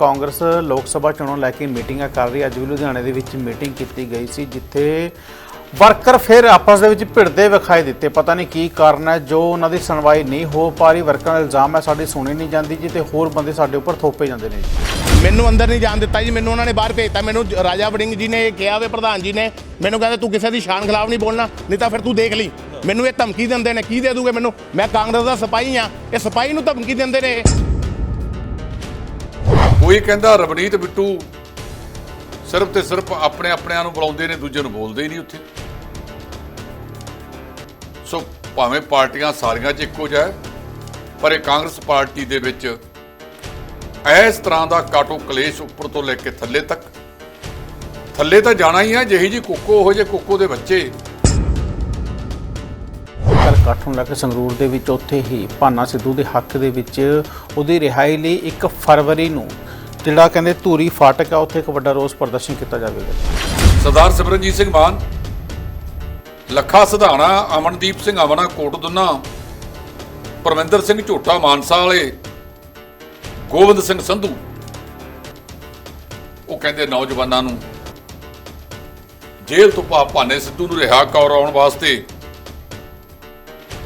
ਕਾਂਗਰਸ ਲੋਕ ਸਭਾ ਚੋਣਾਂ ਲੈ ਕੇ ਮੀਟਿੰਗਾਂ ਕਰ ਰਹੀ ਅੱਜ ਵੀ ਲੁਧਿਆਣੇ ਦੇ ਵਿੱਚ ਮੀਟਿੰਗ ਕੀਤੀ ਗਈ ਸੀ, ਜਿੱਥੇ ਵਰਕਰ ਫਿਰ ਆਪਸ ਦੇ ਵਿੱਚ ਭਿੜਦੇ ਵਿਖਾਈ ਦਿੱਤੇ। ਪਤਾ ਨਹੀਂ ਕੀ ਕਾਰਨ ਹੈ, ਜੋ ਉਹਨਾਂ ਦੀ ਸੁਣਵਾਈ ਨਹੀਂ ਹੋ ਪਾ ਰਹੀ। ਵਰਕਰਾਂ ਦਾ ਇਲਜ਼ਾਮ ਹੈ, ਸਾਡੀ ਸੁਣੀ ਨਹੀਂ ਜਾਂਦੀ ਜੀ ਤੇ ਹੋਰ ਬੰਦੇ ਸਾਡੇ ਉੱਪਰ ਥੋਪੇ ਜਾਂਦੇ ਨੇ ਮੈਨੂੰ ਅੰਦਰ ਨਹੀਂ ਜਾਣ ਦਿੱਤਾ ਜੀ, ਮੈਨੂੰ ਉਹਨਾਂ ਨੇ ਬਾਹਰ ਭੇਜਤਾ। ਮੈਨੂੰ ਰਾਜਾ ਵੜਿੰਗ ਜੀ ਨੇ ਕਿਹਾ ਵੇ, ਪ੍ਰਧਾਨ ਜੀ ਨੇ, ਮੈਨੂੰ ਕਹਿੰਦੇ ਤੂੰ ਕਿਸੇ ਦੀ ਸ਼ਾਨ ਖਿਲਾਫ ਨਹੀਂ ਬੋਲਣਾ, ਨਹੀਂ ਤਾਂ ਫਿਰ ਤੂੰ ਦੇਖ ਲਈ। ਮੈਨੂੰ ਇਹ ਧਮਕੀ ਦਿੰਦੇ ਨੇ, ਕੀ ਦੇ ਦੂਗੇ ਮੈਨੂੰ? ਮੈਂ ਕਾਂਗਰਸ ਦਾ ਸਿਪਾਹੀ ਆ ਇਹ ਸਿਪਾਹੀ ਨੂੰ ਧਮਕੀ ਦਿੰਦੇ ਨੇ ਇਹ। ਕੋਈ ਕਹਿੰਦਾ, ਰਵਨੀਤ ਬਿੱਟੂ ਸਿਰਫ ਤੇ ਸਿਰਫ ਆਪਣੇ ਆਪਣਿਆਂ ਨੂੰ ਬੁਲਾਉਂਦੇ ਨੇ, ਦੂਜੇ ਨੂੰ ਬੋਲਦੇ ਹੀ ਨਹੀਂ ਉੱਥੇ। ਸੋ ਭਾਵੇਂ ਪਾਰਟੀਆਂ ਸਾਰੀਆਂ 'ਚ ਇੱਕੋ ਜਿਹਾ ਪਰ ਇਹ ਕਾਂਗਰਸ ਪਾਰਟੀ ਦੇ ਵਿੱਚ ਇਸ ਤਰ੍ਹਾਂ ਦਾ ਕਾਟੋ ਕਲੇਸ਼ ਉੱਪਰ ਤੋਂ ਲੈ ਕੇ ਥੱਲੇ ਤੱਕ। ਥੱਲੇ ਤਾਂ ਜਾਣਾ ਹੀ ਹੈ ਜਿਹੀ ਜੀ ਕੁੱਕੋ, ਉਹ ਜੇ ਕੁੱਕੋ ਦੇ ਬੱਚੇ। ਕੱਲ ਇਕੱਠ ਨੂੰ ਲੈ ਕੇ ਸੰਗਰੂਰ ਦੇ ਵਿੱਚ ਉੱਥੇ ਹੀ ਭਾਨਾ ਸਿੱਧੂ ਦੇ ਹੱਕ ਦੇ ਵਿੱਚ ਉਹਦੀ ਰਿਹਾਈ ਲਈ 1 ਫਰਵਰੀ ਨੂੰ ਜਿਹੜਾ ਕਹਿੰਦੇ ਧੂਰੀ ਫਾਟਕ ਆ, ਉੱਥੇ ਇੱਕ ਵੱਡਾ ਰੋਸ ਪ੍ਰਦਰਸ਼ਨ ਕੀਤਾ ਜਾਵੇਗਾ। ਸਰਦਾਰ ਸਿਮਰਨਜੀਤ ਸਿੰਘ ਮਾਨ, ਲੱਖਾ ਸਿਧਾਣਾ, ਅਮਨਦੀਪ ਸਿੰਘ ਅਮਨਾ ਕੋਟਦੁੰਨਾ ਪਰਮਿੰਦਰ ਸਿੰਘ ਝੋਟਾ, ਮਾਨਸਾ ਵਾਲੇ, ਗੋਬਿੰਦ ਸਿੰਘ ਸੰਧੂ, ਉਹ ਕਹਿੰਦੇ ਨੌਜਵਾਨਾਂ ਨੂੰ ਜੇਲ੍ਹ ਤੋਂ ਭਾ, ਭਾਨੇ ਸਿੱਧੂ ਨੂੰ ਰਿਹਾ ਕਰਾਉਣ ਵਾਸਤੇ,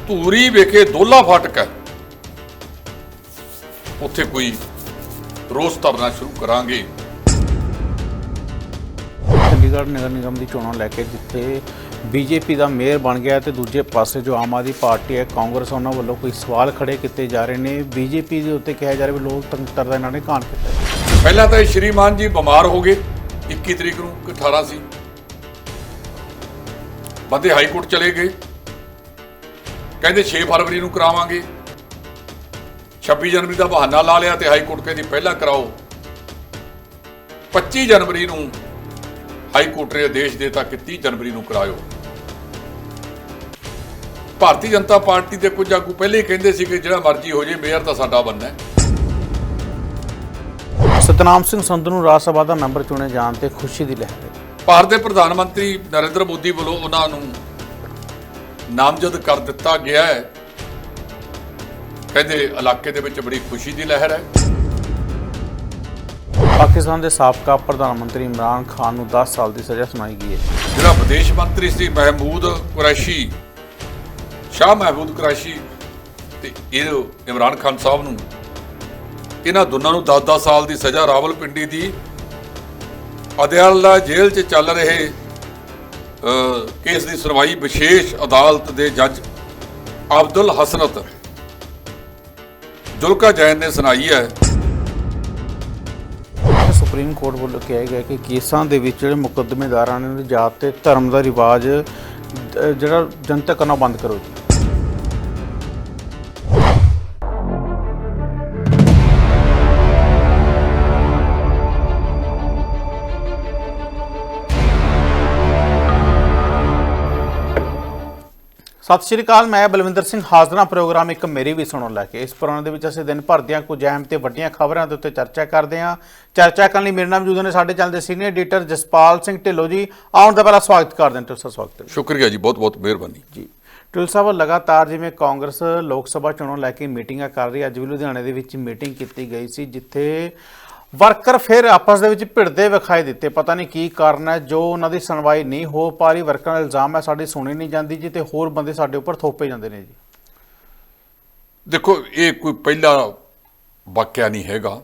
ਧੂਰੀ ਵਿਖੇ ਦੋਲਾ ਫਾਟਕ ਹੈ। ਉੱਥੇ ਕੋਈ ਰੋਸ ਧਰਨਾ ਸ਼ੁਰੂ ਕਰਾਂਗੇ। ਚੰਡੀਗੜ੍ਹ ਨਗਰ ਨਿਗਮ ਦੀ ਚੋਣਾਂ ਲੈ ਕੇ ਜਿੱਥੇ ਬੀਜੇਪੀ ਦਾ ਮੇਅਰ ਬਣ ਗਿਆ ਤੇ ਦੂਜੇ ਪਾਸੇ ਜੋ ਆਮ ਆਦਮੀ ਪਾਰਟੀ ਹੈ ਕਾਂਗਰਸ ਉਹਨਾਂ ਵੱਲੋਂ ਕੋਈ ਸਵਾਲ ਖੜੇ ਕੀਤੇ ਜਾ ਰਹੇ ਨੇ। ਬੀਜੇਪੀ ਦੇ ਉੱਤੇ ਕਿਹਾ ਜਾ ਰਿਹਾ ਵੀ ਲੋਕਤੰਤਰ ਦਾ ਇਹਨਾਂ ਨੇ ਕਾਣ ਕੀਤਾ। ਪਹਿਲਾਂ ਤਾਂ ਇਹ ਸ਼੍ਰੀਮਾਨ ਜੀ ਬਿਮਾਰ ਹੋ ਗਏ। 21 ਤਰੀਕ ਨੂੰ ਕਿ 18 ਸੀ। ਬੰਦੇ ਹਾਈ ਕੋਰਟ ਚਲੇ ਗਏ। ਕਹਿੰਦੇ 6 ਫਰਵਰੀ ਨੂੰ ਕਰਾਵਾਂਗੇ। 26 ਜਨਵਰੀ ਦਾ ਬਹਾਨਾ ਲਾ ਲਿਆ ਤੇ ਹਾਈ ਕੋਰਟ ਕਹਿੰਦੀ ਪਹਿਲਾਂ ਕਰਾਓ। 25 ਜਨਵਰੀ ਨੂੰ ਹਾਈ ਕੋਰਟ ਨੇ ਆਦੇਸ਼ ਦੇਤਾ ਕਿ 30 ਜਨਵਰੀ ਨੂੰ ਕਰਾਇਓ। ਭਾਰਤੀ ਜਨਤਾ ਪਾਰਟੀ ਦੇ ਕੁਝ ਆਗੂ ਪਹਿਲੇ ਹੀ ਕਹਿੰਦੇ ਸੀ ਕਿ ਜਿਹੜਾ ਮਰਜ਼ੀ ਹੋ ਜੇ ਮੇਅਰ ਤਾਂ ਸਾਡਾ ਬੰਨਾ ਹੈ। ਸਤਨਾਮ ਸਿੰਘ ਸੰਧੂ ਨੂੰ ਰਾਜ ਸਭਾ ਦਾ ਮੈਂਬਰ ਚੁਣੇ ਜਾਣ ਤੇ ਖੁਸ਼ੀ ਦੀ ਲਹਿਰ ਹੈ। ਭਾਰਤ ਦੇ ਪ੍ਰਧਾਨ ਮੰਤਰੀ ਨਰਿੰਦਰ ਮੋਦੀ ਵੱਲੋਂ ਉਹਨਾਂ ਨੂੰ ਨਾਮਜ਼ਦ ਕਰ ਦਿੱਤਾ ਗਿਆ ਹੈ। ਕਹਿੰਦੇ ਇਲਾਕੇ ਦੇ ਵਿੱਚ ਬੜੀ ਖੁਸ਼ੀ ਦੀ ਲਹਿਰ ਹੈ। ਪਾਕਿਸਤਾਨ ਦੇ ਸਾਬਕਾ ਪ੍ਰਧਾਨ ਮੰਤਰੀ ਇਮਰਾਨ ਖਾਨ ਨੂੰ 10 ਸਾਲ ਦੀ ਸਜ਼ਾ ਸੁਣਾਈ ਗਈ ਹੈ। ਜਿਹੜਾ ਵਿਦੇਸ਼ ਮੰਤਰੀ ਸੀ ਮਹਿਮੂਦ ਕੁਰੈਸ਼ੀ ਸ਼ਾਹ ਮਹਿਮੂਦ ਕੁਰੈਸ਼ੀ ਤੇ ਇਹ ਇਮਰਾਨ ਖਾਨ ਸਾਹਿਬ ਨੂੰ ਇਹਨਾਂ ਦੋਨਾਂ ਨੂੰ 10-10 ਸਾਲ ਦੀ ਸਜ਼ਾ ਰਾਵਲਪਿੰਡੀ ਦੀ ਅਦਿਆਲਾ ਜੇਲ੍ਹ 'ਚ ਚੱਲ ਰਹੇ ਕੇਸ ਦੀ ਸੁਣਵਾਈ ਵਿਸ਼ੇਸ਼ ਅਦਾਲਤ ਦੇ ਜੱਜ ਅਬਦੁਲ ਹਸਨਤ ਜੁਲਕਾ ਜੈਨ ਨੇ ਸੁਣਾਈ ਹੈ। ਸੁਪਰੀਮ ਕੋਰਟ ਵੱਲੋਂ ਕਿਹਾ ਗਿਆ ਕਿ ਕੇਸਾਂ ਦੇ ਵਿੱਚ ਜਿਹੜੇ ਮੁਕੱਦਮੇਦਾਰਾਂ ਨੇ ਜਾਤ ਤੇ ਧਰਮ ਦਾ ਰਿਵਾਜ ਜਿਹੜਾ ਜਨਤਕ ਕਰਨਾ ਬੰਦ ਕਰੋ ਜੀ। ਸਤਿ ਸ਼੍ਰੀ ਅਕਾਲ ਮੈਂ ਬਲਵਿੰਦਰ ਸਿੰਘ ਹਾਜ਼ਰਾਂ ਪ੍ਰੋਗਰਾਮ ਇੱਕ ਮੇਰੀ ਵੀ ਸੁਣੋ ਲੈ ਕੇ ਇਸ ਪ੍ਰੋਗਰਾਮ ਦੇ ਵਿੱਚ ਅਸੀਂ ਦਿਨ ਭਰ ਦੀਆਂ ਕੁਝ ਅਹਿਮ ਤੇ ਵੱਡੀਆਂ ਖਬਰਾਂ ਦੇ ਉੱਤੇ ਚਰਚਾ ਕਰਦੇ ਹਾਂ। ਚਰਚਾ ਕਰਨ ਲਈ ਮੇਰੇ ਨਾਲ ਮੌਜੂਦ ਨੇ ਸਾਡੇ ਚੈਨਲ ਦੇ ਸੀਨੀਅਰ ਐਡੀਟਰ ਜਸਪਾਲ ਸਿੰਘ ਢਿੱਲੋਂ ਜੀ। ਆਉਣ ਦਾ ਪਹਿਲਾ ਸਵਾਗਤ ਕਰਦੇ ਹਾਂ। ਤੁਸੀਂ ਸਵਾਗਤ ਹੈ ਸ਼ੁਕਰੀਆ ਜੀ ਬਹੁਤ ਬਹੁਤ ਮਿਹਰਬਾਨੀ। ਜੀ ਟਿਲ ਸਾਹਿਬ ਲਗਾਤਾਰ ਜਿਵੇਂ ਕਾਂਗਰਸ ਲੋਕ ਸਭਾ ਚੋਣਾਂ ਲੈ ਕੇ ਮੀਟਿੰਗਾਂ ਕਰ ਰਹੀ ਅੱਜ ਵੀ ਲੁਧਿਆਣੇ ਦੇ ਵਿੱਚ ਮੀਟਿੰਗ ਕੀਤੀ ਗਈ ਸੀ ਜਿੱਥੇ ਵਰਕਰ ਫਿਰ ਆਪਸ ਦੇ ਵਿੱਚ ਭਿੜਦੇ ਵਿਖਾਈ ਦਿੱਤੇ। ਪਤਾ ਨਹੀਂ ਕੀ ਕਾਰਨ ਹੈ, ਜੋ ਉਹਨਾਂ ਦੀ ਸੁਣਵਾਈ ਨਹੀਂ ਹੋ ਪਾ ਰਹੀ। ਵਰਕਰਾਂ ਦਾ ਇਲਜ਼ਾਮ ਹੈ, ਸਾਡੀ ਸੁਣੀ ਨਹੀਂ ਜਾਂਦੀ ਜੀ ਤੇ ਹੋਰ ਬੰਦੇ ਸਾਡੇ ਉੱਪਰ ਥੋਪੇ ਜਾਂਦੇ ਨੇ ਜੀ। ਦੇਖੋ, ਇਹ ਕੋਈ ਪਹਿਲਾ ਵਾਕਿਆ ਨਹੀਂ ਹੈਗਾ।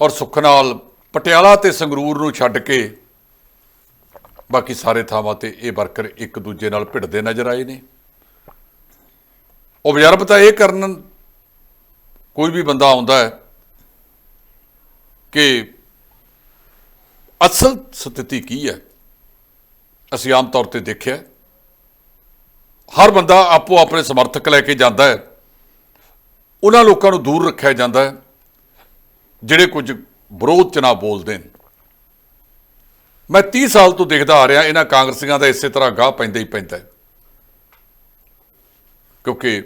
ਔਰ ਸੁੱਖ ਨਾਲ ਪਟਿਆਲਾ ਤੇ ਸੰਗਰੂਰ ਨੂੰ ਛੱਡ ਕੇ ਬਾਕੀ ਸਾਰੇ ਥਾਵਾਂ ਤੇ ਇਹ ਵਰਕਰ ਇੱਕ ਦੂਜੇ ਨਾਲ ਭਿੜਦੇ ਨਜ਼ਰ ਆਏ ਨੇ। ਉਹ ਤਾਂ ਇਹ ਕਰਨ, ਕੋਈ ਵੀ ਬੰਦਾ ਆਉਂਦਾ ਹੈ ਕਿ ਅਸਲ ਸਥਿਤੀ ਕੀ ਹੈ? ਅਸੀਂ ਆਮ ਤੌਰ ਤੇ ਦੇਖਿਆ ਹਰ ਬੰਦਾ ਆਪੋ ਆਪਣੇ ਸਮਰਥਕ ਲੈ ਕੇ ਜਾਂਦਾ ਹੈ। ਉਹਨਾਂ ਲੋਕਾਂ ਨੂੰ ਦੂਰ ਰੱਖਿਆ ਜਾਂਦਾ ਹੈ, ਜਿਹੜੇ ਕੁਝ ਵਿਰੋਧ ਚ ਨਾ ਬੋਲਦੇ ਨੇ ਮੈਂ 30 ਸਾਲ ਤੋਂ ਦੇਖਦਾ ਆ ਰਿਹਾ, ਇਹਨਾਂ ਕਾਂਗਰਸੀਆਂ ਦਾ ਇਸੇ ਤਰ੍ਹਾਂ ਗਾਹ ਪੈਂਦਾ ਹੀ ਪੈਂਦਾ ਕਿਉਂਕਿ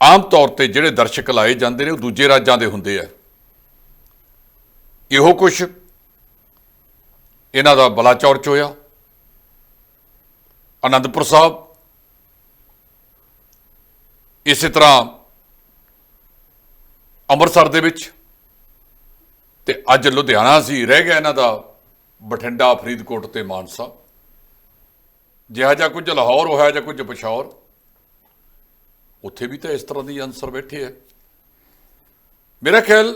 ਆਮ ਤੌਰ ਤੇ ਜਿਹੜੇ ਦਰਸ਼ਕ ਲਾਏ ਜਾਂਦੇ ਨੇ, ਉਹ ਦੂਜੇ ਰਾਜਾਂ ਦੇ ਹੁੰਦੇ ਆ। ਇਹੋ ਕੁਛ ਇਹਨਾਂ ਦਾ ਬਲਾਚੌਰ ਚ ਹੋਇਆ। ਅਨੰਦਪੁਰ ਸਾਹਿਬ ਇਸੇ ਤਰ੍ਹਾਂ ਅੰਮ੍ਰਿਤਸਰ ਦੇ ਵਿੱਚ ਤੇ ਅੱਜ ਲੁਧਿਆਣਾ ਸੀ ਰਹਿ ਗਿਆ ਇਹਨਾਂ ਦਾ ਬਠਿੰਡਾ, ਫਰੀਦਕੋਟ ਤੇ ਮਾਨਸਾ। ਜਿਹਾ ਜਿਹਾ ਕੁਝ ਲਾਹੌਰ ਹੋਇਆ ਜਾਂ ਕੁਝ ਪਸ਼ੌਰ ਉੱਥੇ ਵੀ ਤਾਂ ਇਸ ਤਰ੍ਹਾਂ ਦੀ ਅਨਸਰ ਬੈਠੇ ਆ। ਮੇਰਾ ਖਿਆਲ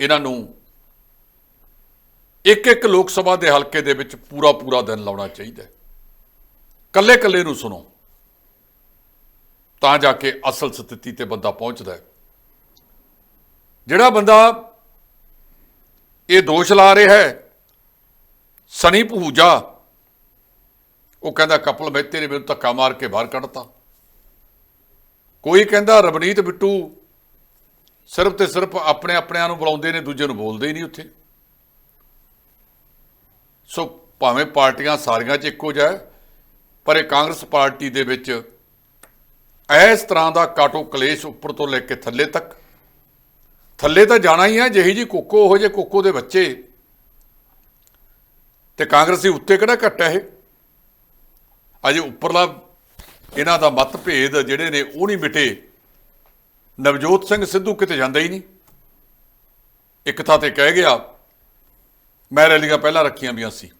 ਇਹਨਾਂ ਨੂੰ ਇੱਕ ਇੱਕ ਲੋਕ ਸਭਾ ਦੇ ਹਲਕੇ ਦੇ ਵਿੱਚ ਪੂਰਾ ਪੂਰਾ ਦਿਨ ਲਾਉਣਾ ਚਾਹੀਦਾ ਹੈ। ਕੱਲੇ ਕੱਲੇ ਨੂੰ ਸੁਣੋ। ਤਾਂ ਜਾ ਕੇ ਅਸਲ ਸਥਿਤੀ ਤੇ ਬੰਦਾ ਪਹੁੰਚਦਾ ਜਿਹੜਾ ਬੰਦਾ ਇਹ ਦੋਸ਼ ਲਾ ਰਿਹਾ ਹੈ, ਸਨੀ ਭੂਜਾ ਉਹ ਕਹਿੰਦਾ, ਕਪਲ ਮਹਿਤੇ ਨੇ ਮੈਨੂੰ ਧੱਕਾ ਮਾਰ ਕੇ ਬਾਹਰ ਕੱਢਤਾ। ਕੋਈ ਕਹਿੰਦਾ, ਰਵਨੀਤ ਬਿੱਟੂ ਸਿਰਫ ਤੇ ਸਿਰਫ ਆਪਣੇ ਆਪਣਿਆਂ ਨੂੰ ਬੁਲਾਉਂਦੇ ਨੇ, ਦੂਜੇ ਨੂੰ ਬੋਲਦੇ ਹੀ ਨਹੀਂ ਉੱਥੇ। ਸੋ ਭਾਵੇਂ ਪਾਰਟੀਆਂ ਸਾਰੀਆਂ 'ਚ ਇੱਕੋ ਜਿਹਾ ਪਰ ਇਹ ਕਾਂਗਰਸ ਪਾਰਟੀ ਦੇ ਵਿੱਚ ਇਸ ਤਰ੍ਹਾਂ ਦਾ ਕਾਟੋ ਕਲੇਸ਼ ਉੱਪਰ ਤੋਂ ਲੈ ਕੇ ਥੱਲੇ ਤੱਕ। ਥੱਲੇ ਤਾਂ ਜਾਣਾ ਹੀ ਹੈ, ਜਿਹੀ ਜੀ ਕੋਕੋ ਉਹ ਜੇ ਕੋਕੋ ਦੇ ਬੱਚੇ। ਤੇ ਕਾਂਗਰਸੀ ਉੱਤੇ ਕਿਹੜਾ ਘੱਟ ਹੈ ਇਹ? ਅਜੇ ਉੱਪਰਲਾ ਇਹਨਾਂ ਦਾ ਮਤਭੇਦ ਜਿਹੜੇ ਨੇ, ਉਹ ਨਹੀਂ ਮਿਟੇ। ਨਵਜੋਤ ਸਿੰਘ ਸਿੱਧੂ ਕਿਤੇ ਜਾਂਦਾ ਹੀ ਨਹੀਂ। ਇੱਕ ਥਾਂ ਤੇ ਕਹਿ ਗਿਆ, ਮੈਂ ਰੈਲੀਆਂ ਪਹਿਲਾਂ ਰੱਖੀਆਂ ਵੀ ਸੀ।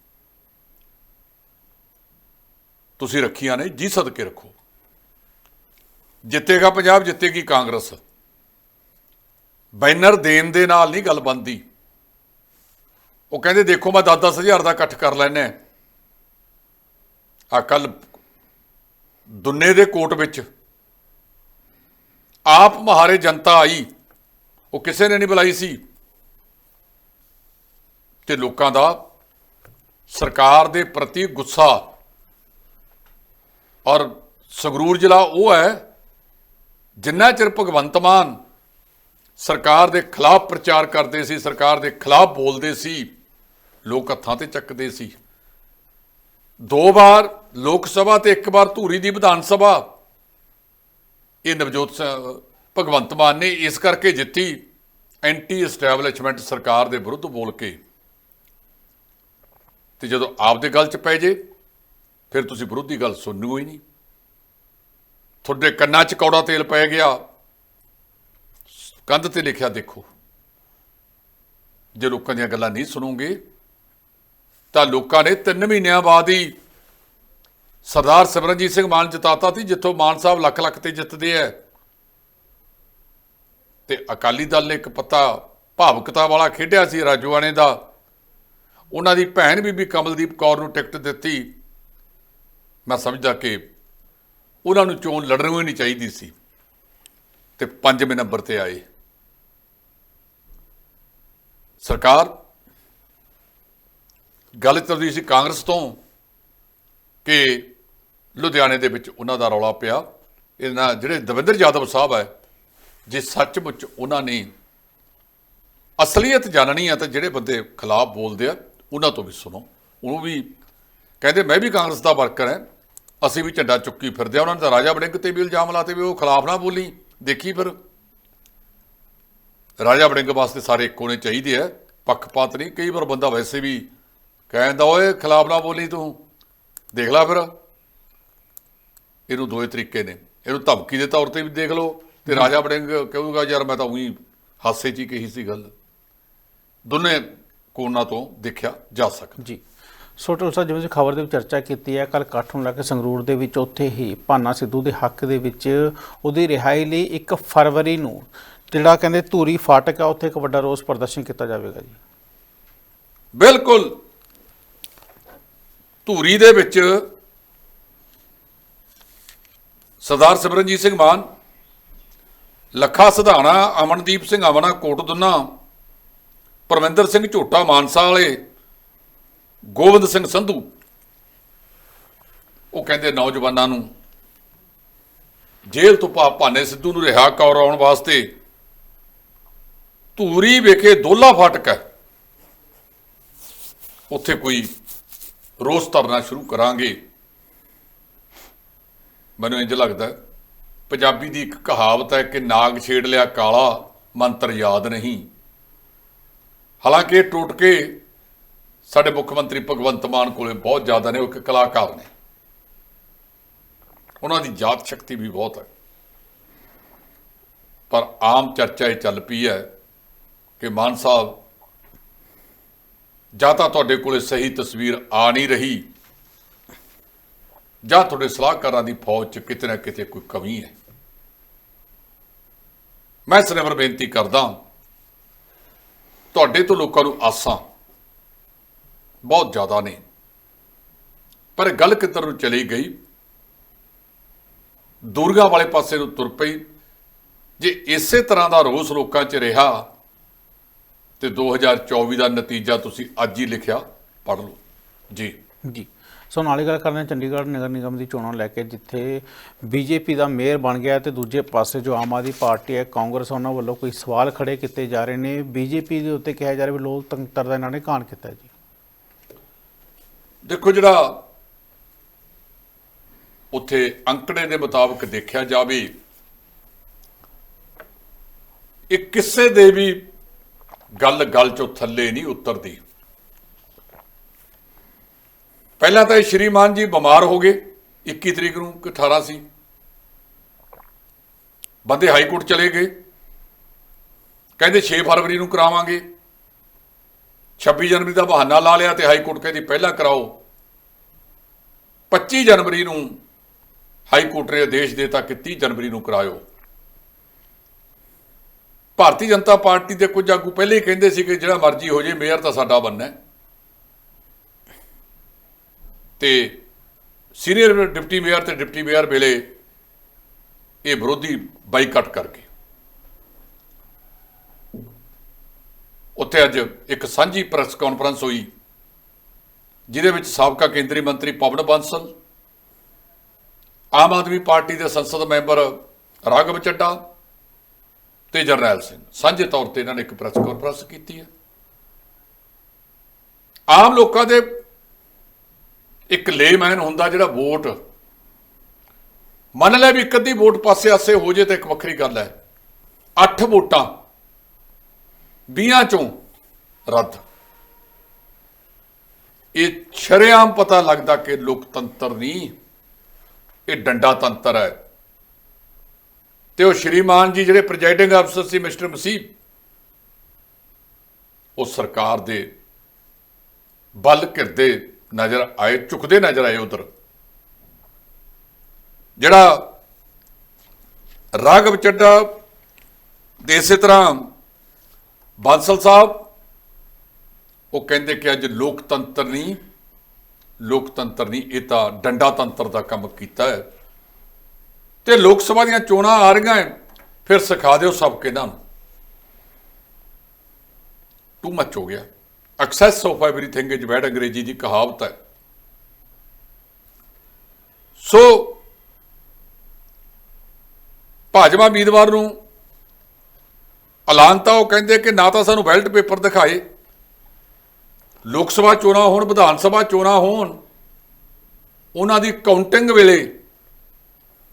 ਤੁਸੀਂ ਰੱਖੀਆਂ ਨੇ, ਜੀ ਸਦਕੇ ਰੱਖੋ। ਜਿੱਤੇਗਾ ਪੰਜਾਬ, ਜਿੱਤੇਗੀ ਕਾਂਗਰਸ। ਬੈਨਰ ਦੇਣ ਦੇ ਨਾਲ ਨਹੀਂ ਗੱਲ ਬਣਦੀ। ਉਹ ਕਹਿੰਦੇ, ਦੇਖੋ, ਮੈਂ 10-10 ਹਜ਼ਾਰ ਦਾ ਇਕੱਠ ਕਰ ਲੈਣਾ ਆ ਕੱਲ ਦੁੰਨੇ ਦੇ ਕੋਟ ਵਿੱਚ ਆਪ ਮਹਾਰੇ ਜਨਤਾ ਆਈ। ਉਹ ਕਿਸੇ ਨੇ ਨਹੀਂ ਬੁਲਾਈ ਸੀ। ਤੇ ਲੋਕਾਂ ਦਾ ਸਰਕਾਰ ਦੇ ਪ੍ਰਤੀ ਗੁੱਸਾ ਔਰ ਸੰਗਰੂਰ ਜ਼ਿਲ੍ਹਾ ਉਹ ਹੈ, ਜਿੰਨਾ ਚਿਰ ਭਗਵੰਤ ਮਾਨ ਸਰਕਾਰ ਦੇ ਖਿਲਾਫ ਪ੍ਰਚਾਰ ਕਰਦੇ ਸੀ, ਸਰਕਾਰ ਦੇ ਖਿਲਾਫ ਬੋਲਦੇ ਸੀ, ਲੋਕ ਹੱਥਾਂ ਤੇ ਚੱਕਦੇ ਸੀ। ਦੋ ਵਾਰ ਲੋਕ ਸਭਾ ਤੇ ਇੱਕ ਵਾਰ ਧੂਰੀ ਦੀ ਵਿਧਾਨ ਸਭਾ ਇਹ ਨਵਜੋਤ ਸਿੰਘ- ਭਗਵੰਤ ਮਾਨ ਨੇ ਇਸ ਕਰਕੇ ਜਿੱਤੀ ਐਂਟੀ ਐਸਟੈਬਲਿਸ਼ਮੈਂਟ ਸਰਕਾਰ ਦੇ ਵਿਰੁੱਧ ਬੋਲ ਕੇ। ਤੇ ਜਦੋਂ ਆਪ ਦੇ ਗੱਲ 'ਚ ਪੈ ਜੇ, ਫਿਰ ਤੁਸੀਂ ਵਿਰੋਧੀ ਗੱਲ ਸੁਣਨੀ ਹੀ ਨਹੀਂ। ਤੁਹਾਡੇ ਕੰਨਾਂ 'ਚ ਕੌੜਾ ਤੇਲ ਪੈ ਗਿਆ। ਕੰਧ ਤੇ ਲਿਖਿਆ ਦੇਖੋ। ਜੇ ਲੋਕਾਂ ਦੀਆਂ ਗੱਲਾਂ ਨਹੀਂ ਸੁਣੋਗੇ, ਤਾਂ ਲੋਕਾਂ ਨੇ 3 ਮਹੀਨਿਆਂ ਬਾਅਦ ਹੀ ਸਰਦਾਰ ਸਿਮਰਨਜੀਤ ਸਿੰਘ ਮਾਨ ਜਿਤਾਤਾ ਸੀ, ਜਿੱਥੋਂ ਮਾਨ ਸਾਹਿਬ ਲੱਖ ਲੱਖ ਤੇ ਜਿੱਤਦੇ ਐ ਤੇ ਅਕਾਲੀ ਦਲ ਨੇ ਇੱਕ ਪੱਤਾ ਭਾਵਕਤਾ ਵਾਲਾ ਖੇਡਿਆ ਸੀ, ਰਾਜੂਆਣੇ ਦਾ। ਉਹਨਾਂ ਦੀ ਭੈਣ ਬੀਬੀ ਕਮਲਦੀਪ ਕੌਰ ਨੂੰ ਟਿਕਟ ਦਿੱਤੀ। ਮੈਂ ਸਮਝਦਾ ਕਿ ਉਹਨਾਂ ਨੂੰ ਚੋਣ ਲੜਨੀ ਹੀ ਨਹੀਂ ਚਾਹੀਦੀ ਸੀ। ਤੇ ਪੰਜਵੇਂ ਨੰਬਰ ਤੇ ਆਏ। ਸਰਕਾਰ, ਗੱਲ ਚੱਲਦੀ ਸੀ ਕਾਂਗਰਸ ਤੋਂ ਕਿ ਲੁਧਿਆਣੇ ਦੇ ਵਿੱਚ ਉਹਨਾਂ ਦਾ ਰੌਲਾ ਪਿਆ। ਇਹਨਾਂ ਜਿਹੜੇ ਦਵਿੰਦਰ ਯਾਦਵ ਸਾਹਿਬ ਹੈ, ਜੇ ਸੱਚਮੁੱਚ ਉਹਨਾਂ ਨੇ ਅਸਲੀਅਤ ਜਾਣਨੀ ਹੈ ਤਾਂ ਜਿਹੜੇ ਬੰਦੇ ਖਿਲਾਫ ਬੋਲਦੇ ਆ, ਉਹਨਾਂ ਤੋਂ ਵੀ ਸੁਣੋ। ਉਹ ਵੀ ਕਹਿੰਦੇ, ਮੈਂ ਵੀ ਕਾਂਗਰਸ ਦਾ ਵਰਕਰ ਹਾਂ। ਅਸੀਂ ਵੀ ਝੰਡਾ ਚੁੱਕੀ ਫਿਰਦੇ ਆ ਉਹਨਾਂ ਨੇ ਤਾਂ ਰਾਜਾ ਵੜਿੰਗ ਤੇ ਵੀ ਇਲਜ਼ਾਮ ਲਾਤੇ ਵੀ ਉਹ ਖਿਲਾਫ ਨਾ ਬੋਲੀ। ਦੇਖੀ ਫਿਰ। ਰਾਜਾ ਵੜਿੰਗ ਵਾਸਤੇ ਸਾਰੇ ਇੱਕੋ ਹੋਣੇ ਚਾਹੀਦੇ ਆ। ਪੱਖਪਾਤ ਨਹੀਂ। ਕਈ ਵਾਰ ਬੰਦਾ ਵੈਸੇ ਵੀ ਕਹਿੰਦਾ, ਓਏ, ਖਿਲਾਫ ਨਾ ਬੋਲੀ ਤੂੰ। ਦੇਖ ਲੈ ਫਿਰ। ਇਹਨੂੰ ਦੋਏ ਤਰੀਕੇ ਨੇ। ਇਹਨੂੰ ਧਮਕੀ ਦੇ ਤੌਰ ਤੇ ਵੀ ਦੇਖ ਲਓ ਤੇ ਰਾਜਾ ਵੜਿੰਗ ਕਹੂਗਾ ਯਾਰ ਮੈਂ ਤਾਂ ਉਹੀ ਹਾਸੇ 'ਚ ਹੀ ਕਹੀ ਸੀ ਗੱਲ। ਦੋਨੇ ਕੋਣਾਂ ਤੋਂ ਦੇਖਿਆ ਜਾ ਸਕਦਾ। ਜੀ। ਸੋਟਲ ਸਾਹਿਬ ਜਿਵੇਂ ਖਬਰ ਦੇ ਵਿੱਚ ਚਰਚਾ ਕੀਤੀ ਹੈ ਕੱਲ ਇਕੱਠ ਨੂੰ ਲੈ ਕੇ ਸੰਗਰੂਰ ਦੇ ਵਿੱਚ ਉੱਥੇ ਹੀ ਭਾਨਾ ਸਿੱਧੂ ਦੇ ਹੱਕ ਦੇ ਵਿੱਚ ਉਹਦੀ ਰਿਹਾਈ ਲਈ 1 ਫਰਵਰੀ ਨੂੰ ਜਿਹੜਾ ਕਹਿੰਦੇ ਧੂਰੀ ਫਾਟਕ ਆ ਉੱਥੇ ਇੱਕ ਵੱਡਾ ਰੋਸ ਪ੍ਰਦਰਸ਼ਨ ਕੀਤਾ ਜਾਵੇਗਾ ਜੀ। ਬਿਲਕੁਲ। ਧੂਰੀ ਦੇ ਵਿੱਚ ਸਰਦਾਰ ਸਿਮਰਨਜੀਤ ਸਿੰਘ ਮਾਨ, ਲੱਖਾ ਸਿਧਾਣਾ, ਅਮਨਦੀਪ ਸਿੰਘ ਅਮਨਾ ਕੋਟਦੁੰਨਾ ਪਰਮਿੰਦਰ ਸਿੰਘ ਝੋਟਾ, ਮਾਨਸਾ ਵਾਲੇ ਗੋਬਿੰਦ ਸਿੰਘ ਸੰਧੂ, ਉਹ ਕਹਿੰਦੇ ਨੌਜਵਾਨਾਂ ਨੂੰ ਜੇਲ੍ਹ ਤੋਂ ਪਾ ਭਾਨੇ ਸਿੱਧੂ ਨੂੰ ਰਿਹਾ ਕਰਾਉਣ ਵਾਸਤੇ ਧੂਰੀ ਵਿਖੇ ਦੋਲਾ ਫਾਟਕ ਹੈ। ਉੱਥੇ ਕੋਈ ਰੋਸ ਧਰਨਾ ਸ਼ੁਰੂ ਕਰਾਂਗੇ। ਮੈਨੂੰ ਇੰਜ ਲੱਗਦਾ, ਪੰਜਾਬੀ ਦੀ ਇੱਕ ਕਹਾਵਤ ਹੈ ਕਿ ਨਾਗ ਛੇੜ ਲਿਆ ਕਾਲਾ ਮੰਤਰ ਯਾਦ ਨਹੀਂ। ਹਾਲਾਂਕਿ ਇਹ ਟੋਟਕੇ ਸਾਡੇ ਮੁੱਖ ਮੰਤਰੀ ਭਗਵੰਤ ਮਾਨ ਕੋਲੇ ਬਹੁਤ ਜ਼ਿਆਦਾ ਨੇ, ਉਹ ਇੱਕ ਕਲਾਕਾਰ ਨੇ। ਉਹਨਾਂ ਦੀ ਯਾਦ ਸ਼ਕਤੀ ਵੀ ਬਹੁਤ ਹੈ। ਪਰ ਆਮ ਚਰਚਾ ਇਹ ਚੱਲ ਪਈ ਹੈ ਕਿ ਮਾਨ ਸਾਹਿਬ, ਜਾਂ ਤਾਂ ਤੁਹਾਡੇ ਕੋਲੇ ਸਹੀ ਤਸਵੀਰ ਆ ਨਹੀਂ ਰਹੀ ਜਾਂ ਤੁਹਾਡੇ ਸਲਾਹਕਾਰਾਂ ਦੀ ਫੌਜ 'ਚ ਕਿਤੇ ਨਾ ਕਿਤੇ ਕੋਈ ਕਮੀ ਹੈ? ਮੈਂ ਸਿਰਫ ਬੇਨਤੀ ਕਰਦਾ ਤੁਹਾਡੇ ਤੋਂ ਲੋਕਾਂ ਨੂੰ ਆਸਾਂ ਬਹੁਤ ਜ਼ਿਆਦਾ ਨੇ। ਪਰ ਗੱਲ ਕਿੱਧਰ ਨੂੰ ਚਲੀ ਗਈ? ਦੁਰਗਾ ਵਾਲੇ ਪਾਸੇ ਨੂੰ ਤੁਰ ਪਈ। ਜੇ ਇਸੇ ਤਰ੍ਹਾਂ ਦਾ ਰੋਸ ਲੋਕਾਂ 'ਚ ਰਿਹਾ, ਤੇ 2024 ਦਾ ਨਤੀਜਾ ਤੁਸੀਂ ਅੱਜ ਹੀ ਲਿਖਿਆ, ਪੜ੍ਹ ਲਓ। ਜੀ। ਜੀ। ਸੋ ਨਾਲ ਹੀ ਗੱਲ ਕਰਦੇ ਹਾਂ, ਚੰਡੀਗੜ੍ਹ ਨਗਰ ਨਿਗਮ ਦੀ ਚੋਣਾਂ ਲੈ ਕੇ, ਜਿੱਥੇ ਬੀਜੇਪੀ ਦਾ ਮੇਅਰ ਬਣ ਗਿਆ ਤੇ ਦੂਜੇ ਪਾਸੇ ਜੋ ਆਮ ਆਦਮੀ ਪਾਰਟੀ ਹੈ, ਕਾਂਗਰਸ, ਉਹਨਾਂ ਵੱਲੋਂ ਕੋਈ ਸਵਾਲ ਖੜੇ ਕੀਤੇ ਜਾ ਰਹੇ ਨੇ। ਬੀਜੇਪੀ ਦੇ ਉੱਤੇ ਕਿਹਾ ਜਾ ਰਿਹਾ ਵੀ ਲੋਕਤੰਤਰ ਦਾ ਇਹਨਾਂ ਨੇ ਕਾਣ ਕੀਤਾ ਜੀ। ਦੇਖੋ ਜਿਹੜਾ ਉੱਥੇ ਅੰਕੜੇ ਦੇ ਮੁਤਾਬਕ ਦੇਖਿਆ ਜਾਵੇ, ਇਹ ਕਿਸੇ ਦੇ ਵੀ ਗੱਲ ਗੱਲ ਚੋਂ ਥੱਲੇ ਨਹੀਂ ਉਤਰਦੀ। ਪਹਿਲਾਂ ਤਾਂ ਇਹ ਸ਼੍ਰੀਮਾਨ ਜੀ ਬਿਮਾਰ ਹੋ ਗਏ 21 ਤਰੀਕ ਨੂੰ ਕਿ 18 ਸੀ। ਬੰਦੇ ਹਾਈ ਕੋਰਟ ਚਲੇ ਗਏ। ਕਹਿੰਦੇ 6 ਫਰਵਰੀ ਨੂੰ ਕਰਾਵਾਂਗੇ। 26 ਜਨਵਰੀ ਦਾ ਬਹਾਨਾ ਲਾ ਲਿਆ ਤੇ ਹਾਈ ਕੋਰਟ ਕਹਿੰਦੀ ਪਹਿਲਾਂ ਕਰਾਓ। 25 ਜਨਵਰੀ ਨੂੰ ਹਾਈ ਕੋਰਟ ਨੇ ਆਦੇਸ਼ ਦਿੱਤਾ ਕਿ 30 ਜਨਵਰੀ ਨੂੰ ਕਰਾਇਓ। ਭਾਰਤੀ ਜਨਤਾ ਪਾਰਟੀ ਦੇ ਕੁਝ ਆਗੂ ਪਹਿਲੇ ਹੀ ਕਹਿੰਦੇ ਸੀ ਕਿ ਜਿਹੜਾ ਮਰਜ਼ੀ ਹੋ ਜੇ, ਮੇਅਰ ਤਾਂ ਸਾਡਾ ਬਣਨਾ ਹੈ ਤੇ ਸੀਨੀਅਰ ਡਿਪਟੀ ਮੇਅਰ ਤੇ ਡਿਪਟੀ ਮੇਅਰ ਵੇਲੇ ਇਹ ਵਿਰੋਧੀ ਬਾਈਕਾਟ ਕਰਕੇ ਉੱਥੇ ਅੱਜ ਇੱਕ ਸਾਂਝੀ ਪ੍ਰੈਸ ਕਾਨਫਰੰਸ ਹੋਈ, ਜਿਹਦੇ ਵਿੱਚ ਸਾਬਕਾ ਕੇਂਦਰੀ ਮੰਤਰੀ ਪਵਨ ਬਾਂਸਲ, ਆਮ ਆਦਮੀ ਪਾਰਟੀ ਦੇ ਸੰਸਦ ਮੈਂਬਰ ਰਾਘਵ ਚੱਡਾ ਤੇ ਜਰਨੈਲ ਸਿੰਘ। ਸਾਂਝੇ ਤੌਰ ਤੇ ਇਹਨਾਂ ਨੇ ਇੱਕ ਪ੍ਰੈਸ ਕਾਨਫਰੰਸ ਕੀਤੀ ਹੈ। ਆਮ ਲੋਕਾਂ ਦੇ ਇੱਕ ਲੇਮੈਨ ਹੁੰਦਾ ਜਿਹੜਾ ਵੋਟ, ਮੰਨ ਲੈ ਵੀ ਇੱਕ ਅੱਧੀ ਵੋਟ ਪਾਸੇ ਆਸੇ ਹੋ ਜੇ ਤਾਂ ਇੱਕ ਵੱਖਰੀ ਗੱਲ ਹੈ। ਅੱਠ ਵੋਟਾਂ 20 ਚੋਂ ਰੱਦ। ਇਹ ਸ਼ਰੇਆਮ ਪਤਾ ਲੱਗਦਾ ਕਿ ਲੋਕਤੰਤਰ ਨਹੀਂ ਇਹ ਡੰਡਾ ਤੰਤਰ ਹੈ। ਤੇ ਉਹ ਸ਼੍ਰੀਮਾਨ ਜੀ ਜਿਹੜੇ ਪ੍ਰੈਜ਼ਾਈਡਿੰਗ ਅਫਸਰ ਸੀ, ਮਿਸਟਰ ਮਸੀਹ, ਉਹ ਸਰਕਾਰ ਦੇ ਬਲ ਘਿਰਦੇ ਨਜ਼ਰ ਆਏ, ਝੁਕਦੇ ਨਜ਼ਰ ਆਏ ਉਧਰ। ਜਿਹੜਾ ਰਾਘਵ ਚੱਡਾ ਦੇ ਇਸੇ ਤਰ੍ਹਾਂ ਬਾਂਸਲ ਸਾਹਿਬ, ਉਹ ਕਹਿੰਦੇ ਕਿ ਅੱਜ ਲੋਕਤੰਤਰ ਨਹੀਂ ਲੋਕਤੰਤਰ ਨਹੀਂ, ਇਹ ਤਾਂ ਡੰਡਾ ਤੰਤਰ ਦਾ ਕੰਮ ਕੀਤਾ ਹੈ। ਤੇ ਲੋਕ ਸਭਾ ਦੀਆਂ ਚੋਣਾਂ ਆ ਰਹੀਆਂ ਫਿਰ ਸਿਖਾ ਦਿਓ ਸਭ ਕਿਹਨਾਂ ਨੂੰ ਟੂ ਮੱਚ ਹੋ ਗਿਆ। Excess of everything is bad ਅੰਗਰੇਜ਼ੀ ਦੀ ਕਹਾਵਤ ਹੈ ਸੋ ਭਾਜਪਾ ਉਮੀਦਵਾਰ ਨੂੰ ਐਲਾਨ ਤਾਂ ਉਹ ਕਹਿੰਦੇ ਕਿ ਨਾ ਤਾਂ ਸਾਨੂੰ ਬੈਲਟ ਪੇਪਰ ਦਿਖਾਏ ਲੋਕ ਸਭਾ ਚੋਣਾਂ ਹੋਣ ਵਿਧਾਨ ਸਭਾ ਚੋਣਾਂ ਹੋਣ ਉਹਨਾਂ ਦੀ ਕਾਊਂਟਿੰਗ ਵੇਲੇ,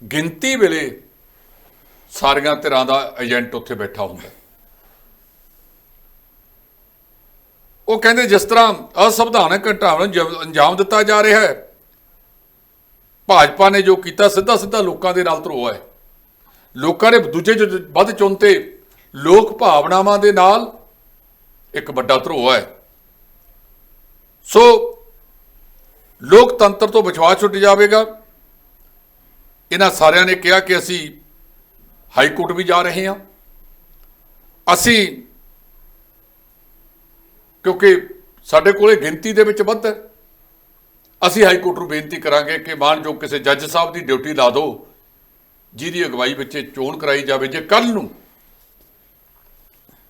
ਗਿਣਤੀ ਵੇਲੇ ਸਾਰੀਆਂ ਧਿਰਾਂ ਦਾ ਏਜੰਟ ਉੱਥੇ ਬੈਠਾ ਹੁੰਦਾ ਹੈ। ਉਹ ਕਹਿੰਦੇ ਜਿਸ ਤਰ੍ਹਾਂ ਅਸੰਵਿਧਾਨਕ ਘਟਨਾਵਾਂ ਨੂੰ ਅੰਜਾਮ ਦਿੱਤਾ ਜਾ ਰਿਹਾ ਹੈ, ਭਾਜਪਾ ਨੇ ਜੋ ਕੀਤਾ ਸਿੱਧਾ ਸਿੱਧਾ ਲੋਕਾਂ ਦੇ ਨਾਲ ਧਰੋਆ ਹੈ। ਲੋਕਾਂ ਨੇ ਦੂਜੇ ਜੋ ਵੱਧ ਚੁਣ 'ਤੇ ਲੋਕ ਭਾਵਨਾਵਾਂ ਦੇ ਨਾਲ ਇੱਕ ਵੱਡਾ ਧਰੋਆ ਹੈ। ਸੋ ਲੋਕਤੰਤਰ ਤੋਂ ਵਿਸ਼ਵਾਸ ਛੁੱਟ ਜਾਵੇਗਾ। ਇਹਨਾਂ ਸਾਰਿਆਂ ਨੇ ਕਿਹਾ ਕਿ ਅਸੀਂ ਹਾਈ ਕੋਰਟ ਵੀ ਜਾ ਰਹੇ ਹਾਂ। ਅਸੀਂ ਕਿਉਂਕਿ ਸਾਡੇ ਕੋਲੇ ਗਿਣਤੀ ਦੇ ਵਿੱਚ ਵੱਧ ਹੈ। ਅਸੀਂ ਹਾਈ ਕੋਰਟ ਨੂੰ ਬੇਨਤੀ ਕਰਾਂਗੇ ਕਿ ਮਾਨਯੋਗ ਕਿਸੇ ਜੱਜ ਸਾਹਿਬ ਦੀ ਡਿਊਟੀ ਲਾ ਦਿਓ, ਜਿਹਦੀ ਅਗਵਾਈ ਵਿੱਚ ਚੋਣ ਕਰਾਈ ਜਾਵੇ। ਜੇ ਕੱਲ ਨੂੰ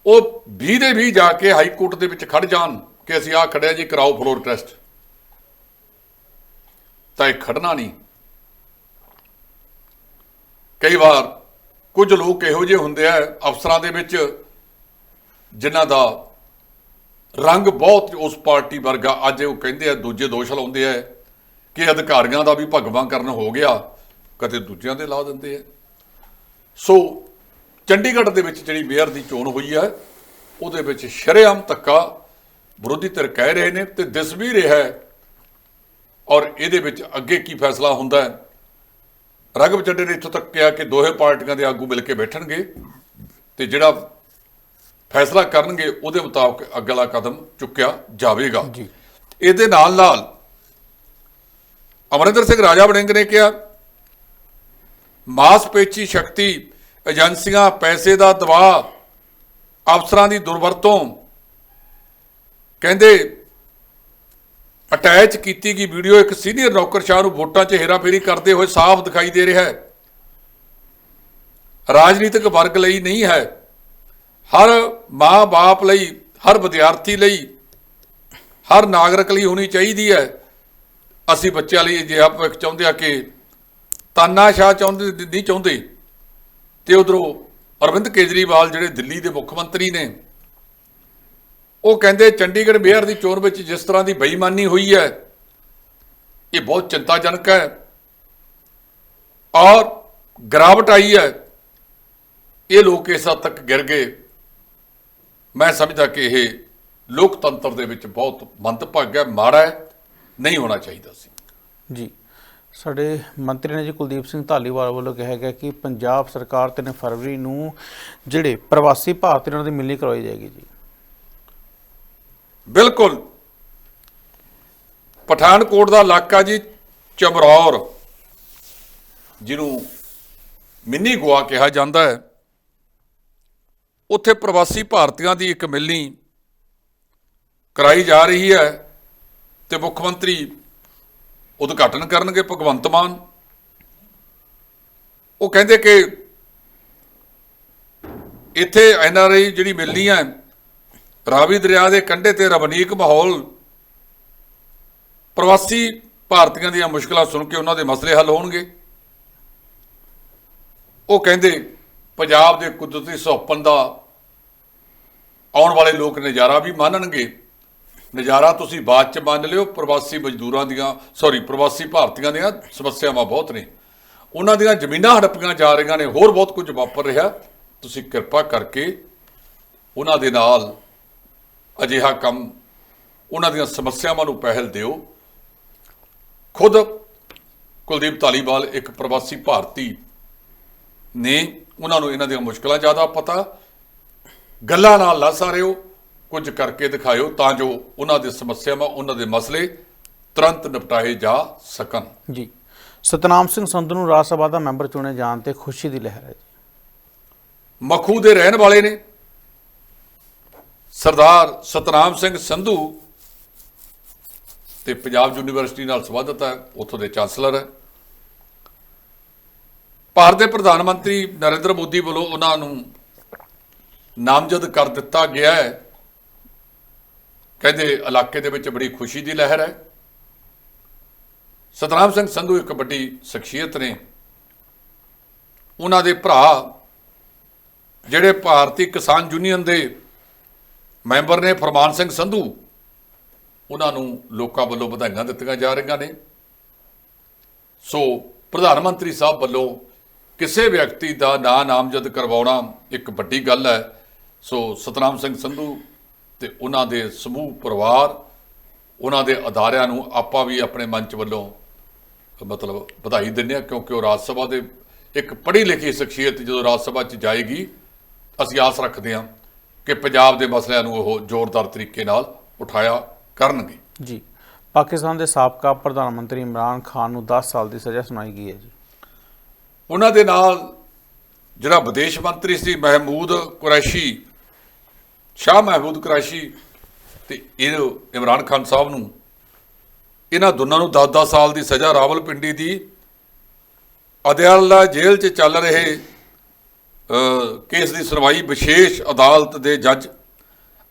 ਉਹ 20 ਦੇ 20 ਜਾ ਕੇ ਹਾਈ ਕੋਰਟ ਦੇ ਵਿੱਚ ਖੜ ਜਾਣ ਕਿ ਅਸੀਂ ਆ ਖੜਿਆ ਜੀ, ਕਰਾਓ ਫਲੋਰ ਟੈਸਟ, ਤਾਂ ਇਹ ਖੜਨਾ ਨਹੀਂ। ਕਈ ਵਾਰ ਕੁਝ ਲੋਕ ਇਹੋ ਜਿਹੇ ਹੁੰਦੇ ਆ ਅਫਸਰਾਂ ਦੇ ਵਿੱਚ ਜਿਨ੍ਹਾਂ ਦਾ ਰੰਗ ਬਹੁਤ ਉਸ ਪਾਰਟੀ ਵਰਗਾ। ਅੱਜ ਉਹ ਕਹਿੰਦੇ ਆ, ਦੂਜੇ ਦੋਸ਼ ਲਾਉਂਦੇ ਆ ਕਿ ਅਧਿਕਾਰੀਆਂ ਦਾ ਵੀ ਭਗਵਾਂ ਕਰਨ ਹੋ ਗਿਆ, ਕਦੇ ਦੂਜਿਆਂ ਦੇ ਲਾ ਦਿੰਦੇ ਆ। ਸੋ, ਚੰਡੀਗੜ੍ਹ ਦੇ ਵਿੱਚ ਜਿਹੜੀ ਮੇਅਰ ਦੀ ਚੋਣ ਹੋਈ ਹੈ ਉਹਦੇ ਵਿੱਚ ਸ਼ਰੇਆਮ ਧੱਕਾ ਵਿਰੋਧੀ ਧਿਰ ਕਹਿ ਰਹੇ ਨੇ ਤੇ ਦਿਸ ਵੀ ਰਿਹਾ ਹੈ। ਔਰ ਇਹਦੇ ਵਿੱਚ ਅੱਗੇ ਕੀ ਫੈਸਲਾ ਹੁੰਦਾ ਹੈ? ਰਗਬ ਚੱਡੇ ਨੇ ਇੱਥੋਂ ਤੱਕ ਕਿਹਾ ਕਿ ਦੋਹੇ ਪਾਰਟੀਆਂ ਦੇ ਆਗੂ ਮਿਲ ਕੇ ਬੈਠਣਗੇ ਤੇ ਜਿਹੜਾ ਫੈਸਲਾ ਕਰਨਗੇ ਉਹਦੇ ਮੁਤਾਬਕ ਅਗਲਾ ਕਦਮ ਚੁੱਕਿਆ ਜਾਵੇਗਾ। ਜੀ। ਇਹਦੇ ਨਾਲ ਨਾਲ ਅਮਰਿੰਦਰ ਸਿੰਘ ਰਾਜਾ ਵੜਿੰਗ ਨੇ ਕਿਹਾ ਮਾਸਪੇਚੀ ਸ਼ਕਤੀ ਏਜੰਸੀਆਂ ਪੈਸੇ ਦਾ ਦਬਾਅ ਅਫਸਰਾਂ ਦੀ ਦੁਰਵਰਤੋਂ ਕਹਿੰਦੇ ਅਟੈਚ ਕੀਤੀ ਗਈ ਵੀਡੀਓ ਇੱਕ ਸੀਨੀਅਰ ਨੌਕਰਸ਼ਾਹ ਨੂੰ ਵੋਟਾਂ 'ਚ ਹੇਰਾਫੇਰੀ ਕਰਦੇ ਹੋਏ ਸਾਫ਼ ਦਿਖਾਈ ਦੇ ਰਿਹਾ ਹੈ। ਰਾਜਨੀਤਿਕ ਵਰਗ ਲਈ ਨਹੀਂ ਹੈ। ਹਰ ਮਾਂ-ਬਾਪ ਲਈ, ਹਰ ਵਿਦਿਆਰਥੀ ਲਈ, ਹਰ ਨਾਗਰਿਕ ਲਈ ਹੋਣੀ ਚਾਹੀਦੀ ਹੈ। ਅਸੀਂ ਬੱਚਿਆਂ ਲਈ ਅਜਿਹਾ ਭਵਿੱਖ ਚਾਹੁੰਦੇ ਆ ਕਿ ਤਾਨਾਸ਼ਾਹ ਚਾਹੁੰਦੇ, ਨਹੀਂ ਚਾਹੁੰਦੇ। ਤੇ ਉਧਰੋਂ ਅਰਵਿੰਦ ਕੇਜਰੀਵਾਲ ਜਿਹੜੇ ਦਿੱਲੀ ਦੇ ਮੁੱਖ ਮੰਤਰੀ ਨੇ, ਉਹ ਕਹਿੰਦੇ ਚੰਡੀਗੜ੍ਹ ਮੇਅਰ ਦੀ ਚੋਣ ਵਿੱਚ ਜਿਸ ਤਰ੍ਹਾਂ ਦੀ ਬੇਈਮਾਨੀ ਹੋਈ ਹੈ, ਇਹ ਬਹੁਤ ਚਿੰਤਾਜਨਕ ਹੈ। ਔਰ ਗਿਰਾਵਟ ਆਈ ਹੈ, ਇਹ ਲੋਕ ਇਸ ਹੱਦ ਤੱਕ ਗਿਰ ਗਏ। ਮੈਂ ਸਮਝਦਾ ਕਿ ਇਹ ਲੋਕਤੰਤਰ ਦੇ ਵਿੱਚ ਬਹੁਤ ਮੰਦਭਾਗਾ ਹੈ ਮਾੜਾ ਹੈ ਨਹੀਂ ਹੋਣਾ ਚਾਹੀਦਾ ਸੀ। ਜੀ। ਸਾਡੇ ਮੰਤਰੀ ਨੇ ਜੀ ਕੁਲਦੀਪ ਸਿੰਘ ਧਾਲੀਵਾਲ ਵੱਲੋਂ ਕਿਹਾ ਗਿਆ ਕਿ ਪੰਜਾਬ ਸਰਕਾਰ 3 ਫਰਵਰੀ ਨੂੰ ਜਿਹੜੇ ਪ੍ਰਵਾਸੀ ਭਾਰਤੀ ਉਹਨਾਂ ਦੀ ਮਿਲਣੀ ਕਰਵਾਈ ਜਾਏਗੀ ਜੀ। ਬਿਲਕੁਲ। ਪਠਾਨਕੋਟ ਦਾ ਇਲਾਕਾ ਜੀ ਚਮਰੌਰ ਜਿਹਨੂੰ ਮਿੰਨੀ ਗੋਆ ਕਿਹਾ ਜਾਂਦਾ ਹੈ। ਉੱਥੇ ਪ੍ਰਵਾਸੀ ਭਾਰਤੀਆਂ ਦੀ ਇੱਕ ਮਿਲਣੀ ਕਰਾਈ ਜਾ ਰਹੀ ਹੈ ਤੇ ਮੁੱਖ ਮੰਤਰੀ ਉਦਘਾਟਨ ਕਰਨਗੇ ਭਗਵੰਤ ਮਾਨ। ਉਹ ਕਹਿੰਦੇ ਕਿ ਇੱਥੇ ਐੱਨ ਆਰ ਆਈ ਜਿਹੜੀ ਮਿਲਣੀ ਹੈ, ਰਾਵੀ ਦਰਿਆ ਦੇ ਕੰਢੇ ਤੇ ਰਵਨੀਕ ਮਾਹੌਲ, ਪ੍ਰਵਾਸੀ ਭਾਰਤੀਆਂ ਦੀਆਂ ਮੁਸ਼ਕਲਾਂ ਸੁਣ ਕੇ ਉਹਨਾਂ ਦੇ ਮਸਲੇ ਹੱਲ ਹੋਣਗੇ। ਉਹ ਕਹਿੰਦੇ ਪੰਜਾਬ ਦੇ ਕੁਦਰਤੀ ਸੁਹੱਪਣ ਦਾ ਆਉਣ ਵਾਲੇ ਲੋਕ ਨਜ਼ਾਰਾ ਵੀ ਮੰਨਣਗੇ। ਨਜ਼ਾਰਾ ਤੁਸੀਂ ਬਾਅਦ ਚ ਮੰਨ ਲਿਓ, ਪ੍ਰਵਾਸੀ ਮਜ਼ਦੂਰਾਂ ਦੀਆਂ ਸੌਰੀ ਪ੍ਰਵਾਸੀ ਭਾਰਤੀਆਂ ਦੀਆਂ ਸਮੱਸਿਆਵਾਂ ਬਹੁਤ ਨੇ। ਉਹਨਾਂ ਦੀਆਂ ਜ਼ਮੀਨਾਂ ਹੜੱਪੀਆਂ ਜਾ ਰਹੀਆਂ ਨੇ, ਹੋਰ ਬਹੁਤ ਕੁਝ ਵਾਪਰ ਰਿਹਾ। ਤੁਸੀਂ ਕਿਰਪਾ ਕਰਕੇ ਉਹਨਾਂ ਦੇ ਨਾਲ ਅਜਿਹਾ ਕੰਮ, ਉਹਨਾਂ ਦੀਆਂ ਸਮੱਸਿਆਵਾਂ ਨੂੰ ਪਹਿਲ ਦਿਓ। ਖੁਦ ਕੁਲਦੀਪ ਧਾਲੀਵਾਲ, ਇੱਕ ਪ੍ਰਵਾਸੀ ਭਾਰਤੀ ਨੇ ਉਹਨਾਂ ਨੂੰ ਇਹਨਾਂ ਦੀਆਂ ਮੁਸ਼ਕਲਾਂ ਜ਼ਿਆਦਾ ਪਤਾ। ਗੱਲਾਂ ਨਾਲ ਲਾ ਸਾਰਿਓ ਕੁਝ ਕਰਕੇ ਦਿਖਾਇਓ ਤਾਂ ਜੋ ਉਹਨਾਂ ਦੀ ਸਮੱਸਿਆਵਾਂ ਉਹਨਾਂ ਦੇ ਮਸਲੇ ਤੁਰੰਤ ਨਿਪਟਾਏ ਜਾ ਸਕਣ। ਜੀ। ਸਤਨਾਮ ਸਿੰਘ ਸੰਧੂ ਨੂੰ ਰਾਜ ਸਭਾ ਦਾ ਮੈਂਬਰ ਚੁਣੇ ਜਾਣ ਤੇ ਖੁਸ਼ੀ ਦੀ ਲਹਿਰ ਹੈ ਜੀ। ਮਖੂ ਦੇ ਰਹਿਣ ਵਾਲੇ ਨੇ। ਸਰਦਾਰ ਸਤਨਾਮ ਸਿੰਘ ਸੰਧੂ ਤੇ ਪੰਜਾਬ ਯੂਨੀਵਰਸਿਟੀ ਨਾਲ ਸੰਬੰਧਿਤ ਹੈ ਉੱਥੋਂ ਦੇ ਚਾਂਸਲਰ ਹੈ। ਭਾਰਤ ਦੇ ਪ੍ਰਧਾਨ ਮੰਤਰੀ ਨਰਿੰਦਰ ਮੋਦੀ ਵੱਲੋਂ ਉਹਨਾਂ ਨੂੰ ਨਾਮਜ਼ਦ ਕਰ ਦਿੱਤਾ ਗਿਆ ਹੈ। ਕਹਿੰਦੇ ਇਲਾਕੇ ਦੇ ਵਿੱਚ ਬੜੀ ਖੁਸ਼ੀ ਦੀ ਲਹਿਰ ਹੈ। ਸਤਨਾਮ ਸਿੰਘ ਸੰਧੂ ਇੱਕ ਵੱਡੀ ਸ਼ਖਸੀਅਤ ਨੇ। ਉਹਨਾਂ ਦੇ ਭਰਾ ਜਿਹੜੇ ਭਾਰਤੀ ਕਿਸਾਨ ਯੂਨੀਅਨ ਦੇ ਮੈਂਬਰ ਨੇ ਫਰਮਾਨ ਸਿੰਘ ਸੰਧੂ, ਉਹਨਾਂ ਨੂੰ ਲੋਕਾਂ ਵੱਲੋਂ ਵਧਾਈਆਂ ਦਿੱਤੀਆਂ ਜਾ ਰਹੀਆਂ ਨੇ। ਸੋ ਪ੍ਰਧਾਨ ਮੰਤਰੀ ਸਾਹਿਬ ਵੱਲੋਂ ਕਿਸੇ ਵਿਅਕਤੀ ਦਾ ਨਾਂ ਨਾਮਜ਼ਦ ਕਰਵਾਉਣਾ ਇੱਕ ਵੱਡੀ ਗੱਲ ਹੈ। ਸੋ ਸਤਨਾਮ ਸਿੰਘ ਸੰਧੂ ਤੇ ਉਹਨਾਂ ਦੇ ਸਮੂਹ ਪਰਿਵਾਰ, ਉਹਨਾਂ ਦੇ ਅਦਾਰਿਆਂ ਨੂੰ ਆਪਾਂ ਵੀ ਆਪਣੇ ਮੰਚ ਵੱਲੋਂ ਮਤਲਬ ਵਧਾਈ ਦਿੰਦੇ ਹਾਂ ਕਿਉਂਕਿ ਉਹ ਰਾਜ ਸਭਾ ਦੇ ਇੱਕ ਪੜ੍ਹੀ ਲਿਖੀ ਸ਼ਖਸੀਅਤ ਜਦੋਂ ਰਾਜ ਸਭਾ 'ਚ ਜਾਏਗੀ, ਅਸੀਂ ਆਸ ਰੱਖਦੇ ਹਾਂ ਕਿ ਪੰਜਾਬ ਦੇ ਮਸਲਿਆਂ ਨੂੰ ਉਹ ਜ਼ੋਰਦਾਰ ਤਰੀਕੇ ਨਾਲ ਉਠਾਇਆ ਕਰਨਗੇ। ਜੀ। ਪਾਕਿਸਤਾਨ ਦੇ ਸਾਬਕਾ ਪ੍ਰਧਾਨ ਮੰਤਰੀ ਇਮਰਾਨ ਖਾਨ ਨੂੰ 10 ਸਾਲ ਦੀ ਸਜ਼ਾ ਸੁਣਾਈ ਗਈ ਹੈ ਜੀ। ਉਹਨਾਂ ਦੇ ਨਾਲ ਜਿਹੜਾ ਵਿਦੇਸ਼ ਮੰਤਰੀ ਸੀ ਮਹਿਮੂਦ ਕੁਰੈਸ਼ੀ, ਸ਼ਾਹ ਮਹਿਮੂਦ ਕੁਰੈਸ਼ੀ ਤੇ ਇਹ ਇਮਰਾਨ ਖਾਨ ਸਾਹਿਬ ਨੂੰ, ਇਹਨਾਂ ਦੋਨਾਂ ਨੂੰ 10-10 ਸਾਲ ਦੀ ਸਜ਼ਾ ਰਾਵਲਪਿੰਡੀ ਦੀ। ਅਦਿਆਲਾ ਜੇਲ੍ਹ 'ਚ ਚੱਲ ਰਹੇ ਕੇਸ ਦੀ ਸੁਣਵਾਈ ਵਿਸ਼ੇਸ਼ ਅਦਾਲਤ ਦੇ ਜੱਜ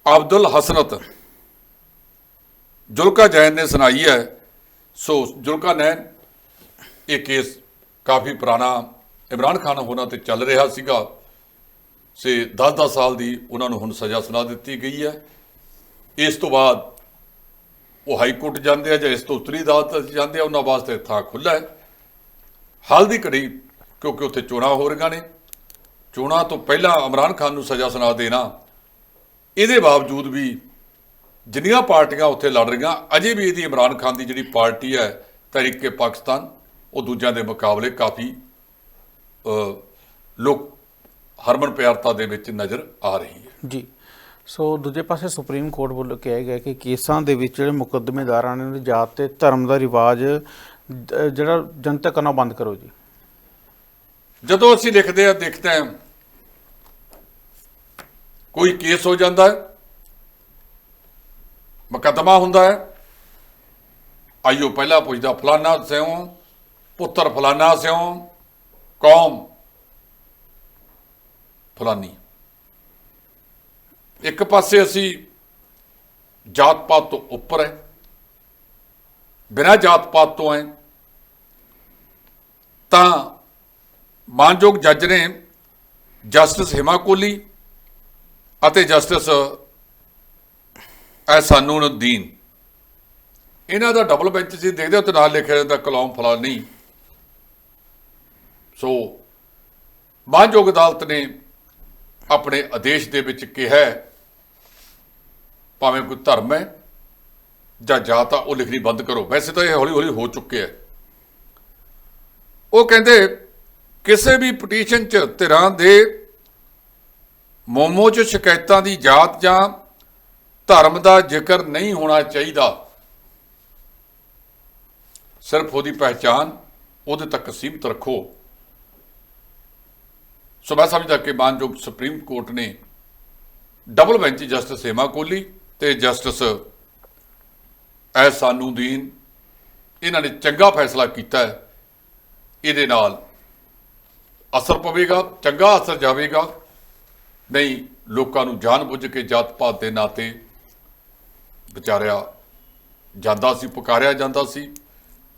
ਅਬਦੁਲ ਹਸਨਤ ਜੁਲਕਾ ਜੈਨ ਨੇ ਸੁਣਾਈ ਹੈ। ਸੋ ਜੁਲਕਾ ਨੈਨ ਇਹ ਕੇਸ ਕਾਫੀ ਪੁਰਾਣਾ ਇਮਰਾਨ ਖਾਨ ਹੋਣਾ ਤੇ ਚੱਲ ਰਿਹਾ ਸੀਗਾ। ਸੇ 10-10 ਸਾਲ ਦੀ ਉਹਨਾਂ ਨੂੰ ਹੁਣ ਸਜ਼ਾ ਸੁਣਾ ਦਿੱਤੀ ਗਈ ਹੈ। ਇਸ ਤੋਂ ਬਾਅਦ ਉਹ ਹਾਈ ਕੋਰਟ ਜਾਂਦੇ ਆ ਜਾਂ ਇਸ ਤੋਂ ਉੱਤਰੀ ਅਦਾਲਤ ਜਾਂਦੇ ਆ, ਉਹਨਾਂ ਵਾਸਤੇ ਥਾਂ ਖੁੱਲ੍ਹਾ ਹੈ। ਹਾਲ ਦੀ ਘੜੀ, ਕਿਉਂਕਿ ਉੱਥੇ ਚੋਣਾਂ ਹੋ ਰਹੀਆਂ ਨੇ। ਚੋਣਾਂ ਤੋਂ ਪਹਿਲਾਂ ਇਮਰਾਨ ਖਾਨ ਨੂੰ ਸਜ਼ਾ ਸੁਣਾ ਦੇਣਾ, ਇਹਦੇ ਬਾਵਜੂਦ ਵੀ ਜਿੰਨੀਆਂ ਪਾਰਟੀਆਂ ਉੱਥੇ ਲੜ ਰਹੀਆਂ, ਅਜੇ ਵੀ ਇਹਦੀ ਇਮਰਾਨ ਖਾਨ ਦੀ ਜਿਹੜੀ ਪਾਰਟੀ ਹੈ ਤਰੀਕੇ ਪਾਕਿਸਤਾਨ ਉਹ ਦੂਜਿਆਂ ਦੇ ਮੁਕਾਬਲੇ ਕਾਫੀ ਲੋਕ ਹਰਮਨ ਪਿਆਰਤਾ ਦੇ ਵਿੱਚ ਨਜ਼ਰ ਆ ਰਹੀ ਹੈ। ਜੀ। ਸੋ ਦੂਜੇ ਪਾਸੇ ਸੁਪਰੀਮ ਕੋਰਟ ਵੱਲੋਂ ਕਿਹਾ ਗਿਆ ਕਿ ਕੇਸਾਂ ਦੇ ਵਿੱਚ ਜਿਹੜੇ ਮੁਕੱਦਮੇਦਾਰਾਂ ਨੇ ਜਾਤ ਤੇ ਧਰਮ ਦਾ ਰਿਵਾਜ ਜਿਹੜਾ ਜਨਤਕ ਕਰਨਾ ਬੰਦ ਕਰੋ ਜੀ। ਜਦੋਂ ਅਸੀਂ ਲਿਖਦੇ ਆ ਦੇਖਦੇ ਆ ਕੋਈ ਕੇਸ ਹੋ ਜਾਂਦਾ ਹੈ ਮੁਕੱਦਮਾ ਹੁੰਦਾ ਹੈ ਆਈਓ ਪਹਿਲਾਂ ਪੁੱਛਦਾ ਫਲਾਨਾ ਸਿਓ ਪੁੱਤਰ ਫਲਾਨਾ ਸਿਓ ਕੌਮ ਫਲਾਨੀ। ਇੱਕ ਪਾਸੇ ਅਸੀਂ ਜਾਤ ਪਾਤ ਤੋਂ ਉੱਪਰ ਹੈ, ਬਿਨਾਂ ਜਾਤ ਪਾਤ ਤੋਂ ਹੈ, ਤਾਂ ਮਾਨਯੋਗ ਜੱਜ ਨੇ ਜਸਟਿਸ ਹਿਮਾ ਕੋਹਲੀ ਅਤੇ ਜਸਟਿਸ ਐਸਾਨੂਨ ਇਹਨਾਂ ਦਾ ਡਬਲ ਬੈਂਚ ਸੀ, ਦੇਖਦੇ ਹੋ ਤੇ ਨਾਲ ਲਿਖਿਆ ਜਾਂਦਾ ਕਲੌਮ ਫਲਾਨੀ। ਸੋ ਮਾਨਯੋਗ ਅਦਾਲਤ ਨੇ ਆਪਣੇ ਆਦੇਸ਼ ਦੇ ਵਿੱਚ ਕਿਹਾ ਭਾਵੇਂ ਕੋਈ ਧਰਮ ਹੈ ਜਾਂ ਜਾਤ ਆ ਉਹ ਲਿਖਣੀ ਬੰਦ ਕਰੋ। ਵੈਸੇ ਤਾਂ ਇਹ ਹੌਲੀ ਹੌਲੀ ਹੋ ਚੁੱਕਿਆ ਹੈ। ਉਹ ਕਹਿੰਦੇ, ਕਿਸੇ ਵੀ ਪਟੀਸ਼ਨ 'ਚ ਧਿਰਾਂ ਦੇ ਮੋਮੋ 'ਚ ਸ਼ਿਕਾਇਤਾਂ ਦੀ ਜਾਤ ਜਾਂ ਧਰਮ ਦਾ ਜ਼ਿਕਰ ਨਹੀਂ ਹੋਣਾ ਚਾਹੀਦਾ। ਸਿਰਫ ਉਹਦੀ ਪਹਿਚਾਨ ਉਹਦੇ ਤੱਕ ਸੀਮਿਤ ਰੱਖੋ। ਸੋ ਮੈਂ ਸਮਝਦਾ ਕਿ ਮਾਨਯੋਗ ਸੁਪਰੀਮ ਕੋਰਟ ਨੇ double bench justice Hema Kohli ਤੇ ਜਸਟਿਸ ਐਸਾਨੂਦੀਨ, ਇਹਨਾਂ ਨੇ ਚੰਗਾ ਫੈਸਲਾ ਕੀਤਾ ਹੈ। ਇਹਦੇ ਨਾਲ ਅਸਰ ਪਵੇਗਾ, ਚੰਗਾ ਅਸਰ ਜਾਵੇਗਾ। ਨਹੀਂ, ਲੋਕਾਂ ਨੂੰ ਜਾਣਬੁੱਝ ਕੇ ਜਾਤ ਪਾਤ ਦੇ ਨਾਤੇ ਵਿਚਾਰਿਆ ਜਾਂਦਾ ਸੀ, ਪੁਕਾਰਿਆ ਜਾਂਦਾ ਸੀ।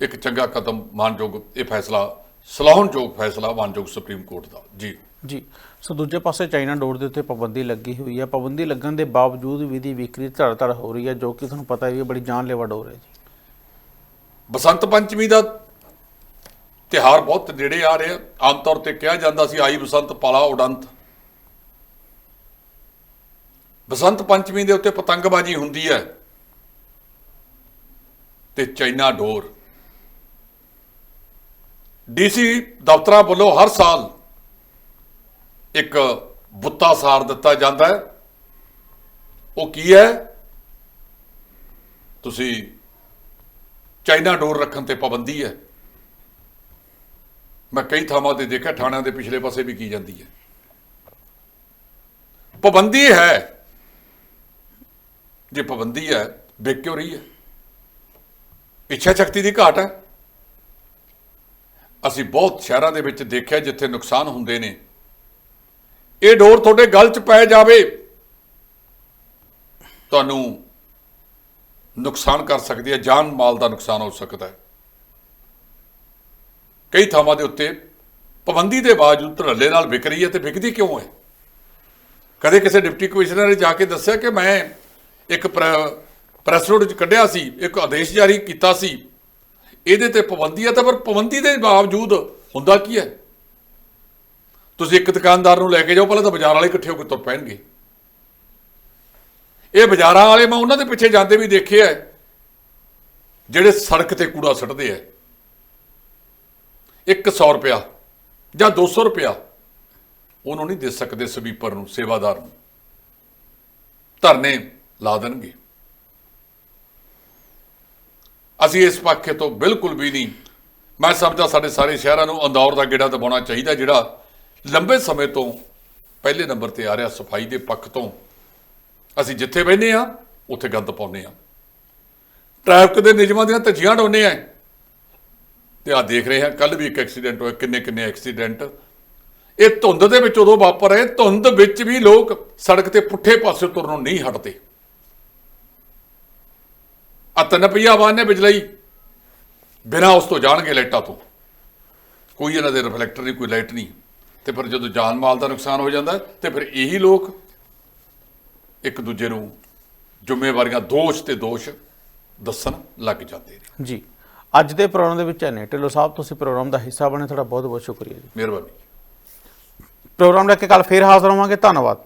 ਇੱਕ ਚੰਗਾ ਕਦਮ ਮਾਨਯੋਗ ਇਹ ਫੈਸਲਾ, ਸਲਾਹਣਯੋਗ ਫੈਸਲਾ ਮਾਨਯੋਗ ਸੁਪਰੀਮ ਕੋਰਟ ਦਾ। ਜੀ। ਜੀ। ਸੋ ਦੂਜੇ ਪਾਸੇ ਚਾਈਨਾ ਡੋਰ ਦੇ ਉੱਤੇ ਪਾਬੰਦੀ ਲੱਗੀ ਹੋਈ ਹੈ। ਪਾਬੰਦੀ ਲੱਗਣ ਦੇ ਬਾਵਜੂਦ ਵੀ ਦੀ ਵਿਕਰੀ ਧੜ ਧੜ ਹੋ ਰਹੀ ਹੈ, ਜੋ ਕਿ ਤੁਹਾਨੂੰ ਪਤਾ ਹੀ ਹੈ ਬੜੀ ਜਾਨਲੇਵਾ ਡੋਰ ਹੈ ਜੀ। ਬਸੰਤ ਪੰਚਮੀ ਦਾ ਤਿਹਾਰ ਬਹੁਤ ਨੇੜੇ ਆ ਰਿਹਾ। ਆਮ ਤੌਰ ਤੇ ਕਿਹਾ ਜਾਂਦਾ ਸੀ, ਆਈ ਬਸੰਤ, ਪਾਲਾ, ਉਡੰਤ। ਬਸੰਤ ਪੰਚਮੀ ਦੇ ਉੱਤੇ ਪਤੰਗਬਾਜ਼ੀ ਹੁੰਦੀ ਹੈ ਤੇ ਚਾਈਨਾ ਡੋਰ। ਡੀਸੀ ਦਫ਼ਤਰਾਂ ਵੱਲੋਂ ਹਰ ਸਾਲ ਇੱਕ ਬੁੱਤਾ ਸਾਰ ਦਿੱਤਾ ਜਾਂਦਾ ਹੈ। ਉਹ ਕੀ ਹੈ? ਤੁਸੀਂ ਚਾਈਨਾ ਡੋਰ ਰੱਖਣ ਤੇ ਪਾਬੰਦੀ ਹੈ। ਮੈਂ ਕਈ ਥਾਵਾਂ ਤੇ ਦੇਖਿਆ, ਥਾਣਿਆਂ ਦੇ ਪਿਛਲੇ ਪਾਸੇ ਵੀ ਕੀ ਜਾਂਦੀ ਹੈ। ਪਾਬੰਦੀ ਹੈ। ਜੇ ਪਾਬੰਦੀ ਹੈ, ਵਿਕ ਕਿਉਂ ਰਹੀ ਹੈ? ਇੱਛਾ ਸ਼ਕਤੀ ਦੀ ਘਾਟ ਹੈ। ਅਸੀਂ ਬਹੁਤ ਸ਼ਹਿਰਾਂ ਦੇ ਵਿੱਚ ਦੇਖਿਆ, ਜਿੱਥੇ ਨੁਕਸਾਨ ਹੁੰਦੇ ਨੇ। ਇਹ ਡੋਰ ਤੁਹਾਡੇ ਗਲ 'ਚ ਪੈ ਜਾਵੇ। ਤੁਹਾਨੂੰ ਨੁਕਸਾਨ ਕਰ ਸਕਦੀ ਹੈ, ਜਾਨ ਮਾਲ ਦਾ ਨੁਕਸਾਨ ਹੋ ਸਕਦਾ ਹੈ। ਕਈ ਥਾਵਾਂ ਦੇ ਉੱਤੇ ਪਾਬੰਦੀ ਦੇ ਬਾਵਜੂਦ ਧੜੱਲੇ ਨਾਲ ਵਿਕ ਰਹੀ ਹੈ ਤੇ ਵਿਕਦੀ ਕਿਉਂ ਹੈ? ਕਦੇ ਕਿਸੇ ਡਿਪਟੀ ਕਮਿਸ਼ਨਰ ਨੇ ਜਾ ਕੇ ਦੱਸਿਆ ਕਿ ਮੈਂ ਇੱਕ ਪ੍ਰੈਸ ਨੋਟ ਵਿੱਚ ਕੱਢਿਆ ਸੀ, ਇੱਕ ਆਦੇਸ਼ ਜਾਰੀ ਕੀਤਾ ਸੀ। ਇਹਦੇ ਤੇ ਪਾਬੰਦੀ ਹੈ ਤਾਂ ਪਰ ਪਾਬੰਦੀ ਦੇ ਬਾਵਜੂਦ ਹੁੰਦਾ ਕੀ ਹੈ? ਤੁਸੀਂ ਇੱਕ ਦੁਕਾਨਦਾਰ ਨੂੰ ਲੈ ਕੇ ਜਾਓ, ਪਹਿਲਾਂ ਤਾਂ ਬਾਜ਼ਾਰ ਵਾਲੇ ਇਕੱਠੇ ਹੋ ਕੇ ਤੁਰ ਪੈਣਗੇ। ਇਹ ਬਾਜ਼ਾਰਾਂ ਵਾਲੇ ਮੈਂ ਉਹਨਾਂ ਦੇ ਪਿੱਛੇ ਜਾਂਦੇ ਵੀ ਦੇਖੇ ਐ ਜਿਹੜੇ ਸੜਕ ਤੇ ਕੂੜਾ ਸੁੱਟਦੇ ਐ 100 ਰੁਪਿਆ ਜਾਂ 200 ਰੁਪਿਆ ਉਹਨੂੰ ਨਹੀਂ ਦੇ ਸਕਦੇ ਸਵੀਪਰ ਨੂੰ, ਸੇਵਾਦਾਰ ਨੂੰ। ਧਰਨੇ ਲਾ ਦੇਣਗੇ। ਅਸੀਂ ਇਸ ਪੱਖੇ ਤੋਂ ਬਿਲਕੁਲ ਵੀ ਨਹੀਂ, ਮੈਂ ਸਮਝਦਾ ਸਾਡੇ ਸਾਰੇ ਸ਼ਹਿਰਾਂ ਨੂੰ ਅੰਦੌਰ ਦਾ ਗੇੜਾ ਦਬਾਉਣਾ ਚਾਹੀਦਾ, ਜਿਹੜਾ ਲੰਬੇ ਸਮੇਂ ਤੋਂ ਪਹਿਲੇ ਨੰਬਰ ਤੇ ਆ ਰਿਹਾ ਸਫ਼ਾਈ ਦੇ ਪੱਖ ਤੋਂ। ਅਸੀਂ ਜਿੱਥੇ ਬਹਿੰਦੇ ਆ ਉੱਥੇ ਗੰਦ ਪਾਉਂਦੇ ਆ ਟ੍ਰੈਫਿਕ ਦੇ ਨਿਯਮਾਂ ਦੀਆਂ ਧੱਜੀਆਂ ਡਾਉਂਦੇ ਆ ਤੇ ਆ ਦੇਖ ਰਹੇ ਹਾਂ ਕੱਲ ਵੀ ਇੱਕ ਐਕਸੀਡੈਂਟ ਹੋਇਆ ਕਿੰਨੇ ਕਿੰਨੇ ਐਕਸੀਡੈਂਟ ਇਹ ਧੁੰਦ ਦੇ ਵਿੱਚ ਉਦੋਂ ਵਾਪਰ ਰਹੇ, ਧੁੰਦ ਵਿੱਚ ਵੀ ਲੋਕ ਸੜਕ ਤੇ ਪੁੱਠੇ ਪਾਸੇ ਤੁਰਨੋਂ ਨਹੀਂ ਹਟਦੇ। ਆ ਤਿੰਨ ਪਹੀਆ ਵਾਹਨ ਨੇ ਬਿਜਲੀ ਬਿਨਾਂ ਉਸ ਤੋਂ ਜਾਣਗੇ ਲਾਈਟਾਂ ਤੋਂ। ਕੋਈ ਇਹਨਾਂ ਦੇ ਰਿਫਲੈਕਟਰ ਨਹੀਂ, ਕੋਈ ਲਾਈਟ ਨਹੀਂ। ਤੇ ਫਿਰ ਜਦੋਂ ਜਾਨ ਮਾਲ ਦਾ ਨੁਕਸਾਨ ਹੋ ਜਾਂਦਾ ਤੇ ਫਿਰ ਇਹੀ ਲੋਕ ਇੱਕ ਦੂਜੇ ਨੂੰ ਜ਼ਿੰਮੇਵਾਰੀਆਂ ਦੋਸ਼ ਤੇ ਦੋਸ਼ ਦੱਸਣ ਲੱਗ ਜਾਂਦੇ ਨੇ। ਜੀ। ਅੱਜ ਦੇ ਪ੍ਰੋਗਰਾਮ ਦੇ ਵਿੱਚ ਨੇ। ਢਿੱਲੋਂ ਸਾਹਿਬ ਤੁਸੀਂ ਪ੍ਰੋਗਰਾਮ ਦਾ ਹਿੱਸਾ ਬਣੇ ਤੁਹਾਡਾ ਬਹੁਤ ਬਹੁਤ ਸ਼ੁਕਰੀਆ ਜੀ। ਮਿਹਰਬਾਨੀ। ਪ੍ਰੋਗਰਾਮ ਲੈ ਕੇ ਕੱਲ ਫੇਰ ਹਾਜ਼ਰ ਹੋਵਾਂਗੇ। ਧੰਨਵਾਦ।